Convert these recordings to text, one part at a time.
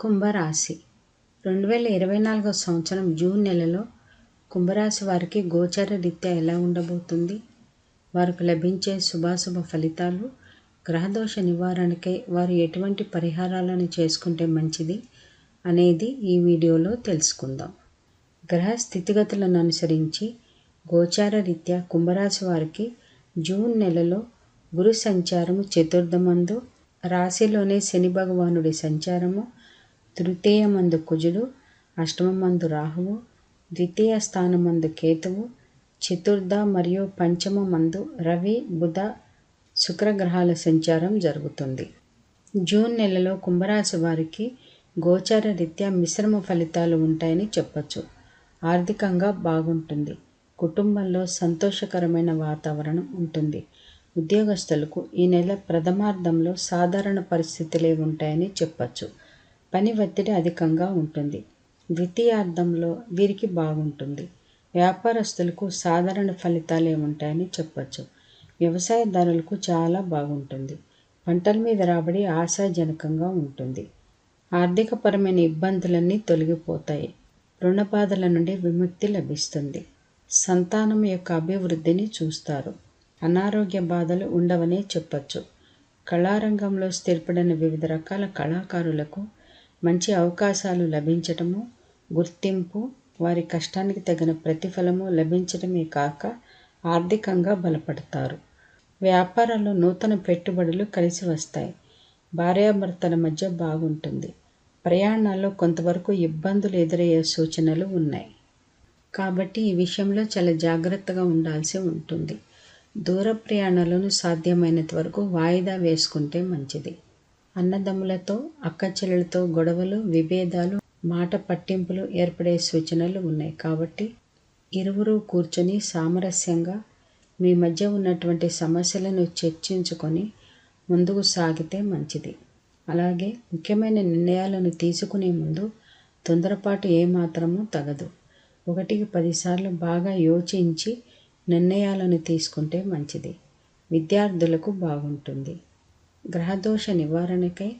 కుంభరాశి. రెండు వేల ఇరవై నాలుగో సంవత్సరం జూన్ నెలలో కుంభరాశి వారికి గోచర రీత్యా ఎలా ఉండబోతుంది? వారికి లభించే శుభాశుభ ఫలితాలు గ్రహదోష నివారణకై వారు ఎటువంటి పరిహారాలను చేసుకుంటే మంచిది అనేది ఈ వీడియోలో తెలుసుకుందాం. గ్రహ స్థితిగతులను అనుసరించి గోచార రీత్యా కుంభరాశి వారికి జూన్ నెలలో గురు సంచారము చతుర్థమందు రాశిలోనే శని భగవానుడి సంచారము తృతీయమందు కుజుడు అష్టమమందు రాహువు ద్వితీయ స్థానమందు కేతువు చతుర్థ మరియు పంచమ మందు రవి బుధ శుక్రగ్రహాల సంచారం జరుగుతుంది. జూన్ నెలలో కుంభరాశి వారికి గోచార రీత్యా మిశ్రమ ఫలితాలు ఉంటాయని చెప్పచ్చు. ఆర్థికంగా బాగుంటుంది. కుటుంబంలో సంతోషకరమైన వాతావరణం ఉంటుంది. ఉద్యోగస్తులకు ఈ నెల ప్రథమార్థంలో సాధారణ పరిస్థితులే ఉంటాయని చెప్పచ్చు. పని ఒత్తిడి అధికంగా ఉంటుంది. ద్వితీయార్థంలో వీరికి బాగుంటుంది. వ్యాపారస్తులకు సాధారణ ఫలితాలు ఉంటాయని చెప్పచ్చు. వ్యవసాయదారులకు చాలా బాగుంటుంది. పంటల మీద రాబడి ఆశాజనకంగా ఉంటుంది. ఆర్థికపరమైన ఇబ్బందులన్నీ తొలగిపోతాయి. రుణ బాధల నుండి విముక్తి లభిస్తుంది. సంతానం యొక్క అభివృద్ధిని చూస్తారు. అనారోగ్య బాధలు ఉండవనే చెప్పచ్చు. కళారంగంలో స్థిరపడిన వివిధ రకాల కళాకారులకు మంచి అవకాశాలు లభించటము గుర్తింపు వారి కష్టానికి తగిన ప్రతిఫలము లభించడమే కాక ఆర్థికంగా బలపడతారు. వ్యాపారంలో నూతన పెట్టుబడులు కలిసి వస్తాయి. భార్యాభర్తల మధ్య బాగుంటుంది. ప్రయాణాల్లో కొంతవరకు ఇబ్బందులు ఎదురయ్యే సూచనలు ఉన్నాయి. కాబట్టి ఈ విషయంలో చాలా జాగ్రత్తగా ఉండాల్సి ఉంటుంది. దూర ప్రయాణాలను సాధ్యమైనంత వరకు వాయిదా వేసుకుంటే మంచిది. అన్నదమ్ములతో అక్కచెల్లెలతో గొడవలు విభేదాలు మాట పట్టింపులు ఏర్పడే సూచనలు ఉన్నాయి కాబట్టి ఇరువురు కూర్చొని సామరస్యంగా మీ మధ్య ఉన్నటువంటి సమస్యలను చర్చించుకొని ముందుకు సాగితే మంచిది. అలాగే ముఖ్యమైన నిర్ణయాలను తీసుకునే ముందు తొందరపాటు ఏమాత్రమూ తగదు. ఒకటికి పదిసార్లు బాగా యోచించి నిర్ణయాలను తీసుకుంటే మంచిది. విద్యార్థులకు బాగుంటుంది. గ్రహదోష నివారణకై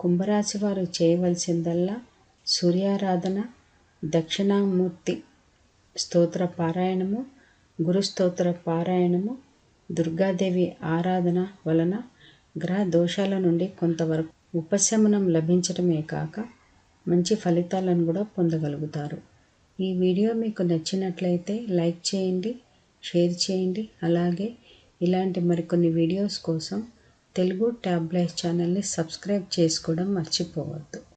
కుంభరాశి వారు చేయవలసిందల్లా సూర్యారాధన దక్షిణామూర్తి స్తోత్ర పారాయణము గురుస్తోత్ర పారాయణము దుర్గాదేవి ఆరాధన వలన గ్రహ దోషాల నుండి కొంతవరకు ఉపశమనం లభించడమే కాక మంచి ఫలితాలను కూడా పొందగలుగుతారు. ఈ వీడియో మీకు నచ్చినట్లయితే లైక్ చేయండి షేర్ చేయండి అలాగే ఇలాంటి మరికొన్ని వీడియోస్ కోసం తెలుగు ట్యాబ్లెట్ ఛానల్ని సబ్స్క్రైబ్ చేసుకోవడం మర్చిపోవద్దు.